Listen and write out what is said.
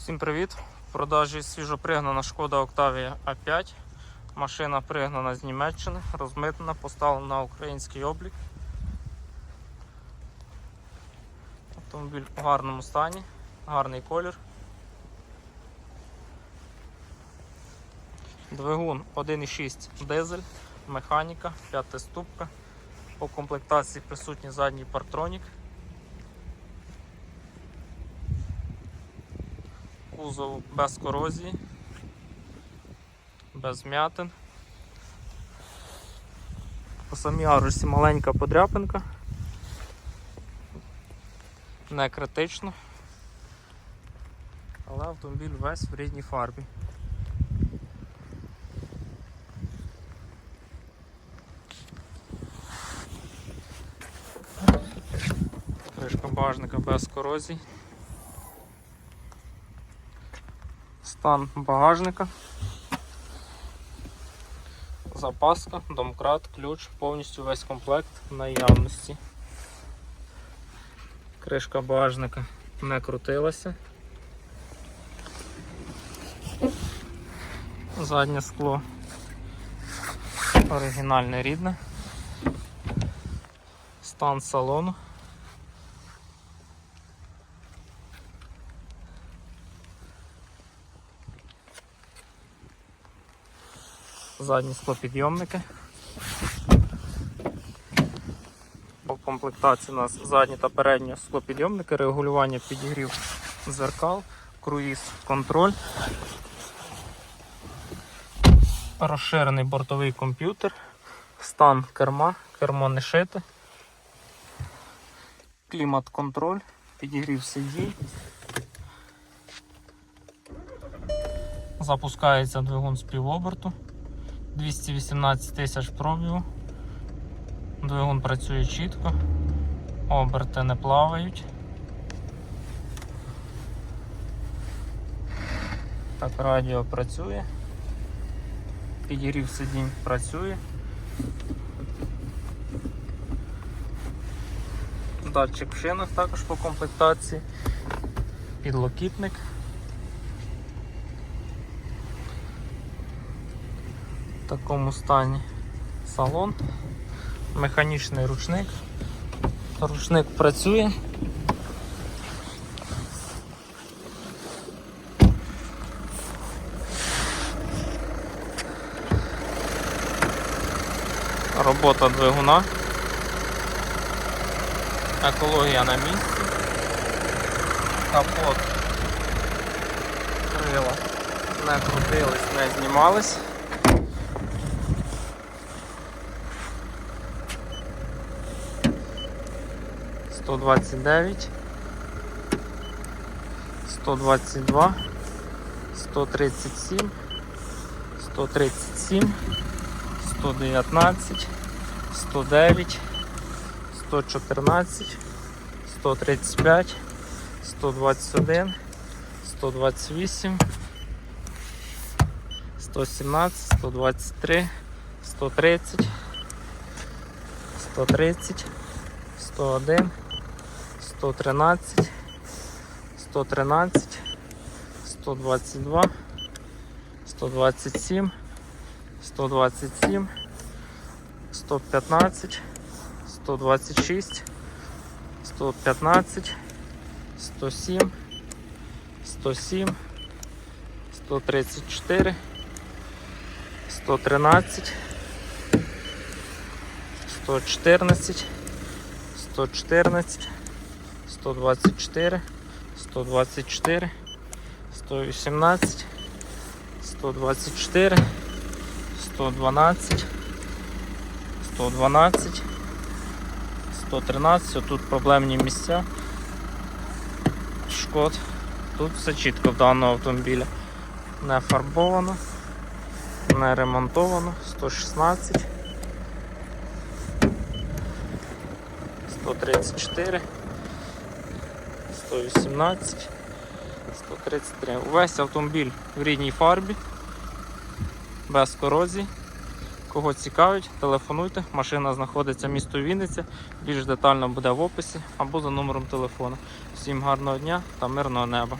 Всім привіт! В продажі свіжопригнана шкода Octavia A5. Машина пригнана з Німеччини, розмитнена, поставлена на український облік. Автомобіль у гарному стані, гарний колір. Двигун 1,6 дизель, механіка, п'ятиступка. По комплектації присутній задній партронік. Кузов без корозії, без м'ятин. По самій арусі маленька подряпинка. Не критично, але автомобіль весь в рідній фарбі. Кришка багажника без корозій. Стан багажника. Запаска, домкрат, ключ, повністю весь комплект в наявності. Кришка багажника не крутилася. Заднє скло оригінальне рідне. Стан салону. Задні склопідйомники. По комплектації у нас задні та передні склопідйомники, регулювання підігрів зеркал, круїз контроль, розширений бортовий комп'ютер, стан керма, кермо не шите, клімат контроль, підігрів сидінь. Запускається двигун з півоберту. 218 тисяч пробігу. Двигун працює чітко, оберти не плавають. Так, радіо працює. Підігрів сидінь працює. Датчик в шинах також по комплектації. Підлокітник. Такому стані салон, механічний ручник. Ручник працює. Робота двигуна. Екологія на місці. Капот. Крила не крутились, не знімались. 129, 122, 137, 137, 119, 109, 114, 135, 121, 128, 117, 123, 130, 130, 101, 113, 113, 122, 127, 127, 115, 126, 115, 107, 107, 134, 113, 114, 114, 124, 124, 118, 124, 112, 112, 113. Тут проблемні місця. Шкод. Тут все чітко в даного автомобіля. Не фарбовано, не ремонтовано. 116. 134, 118, 133. Увесь автомобіль в рідній фарбі, без корозії. Кого цікавить, телефонуйте. Машина знаходиться в місто Вінниця. Більш детально буде в описі або за номером телефону. Всім гарного дня та мирного неба.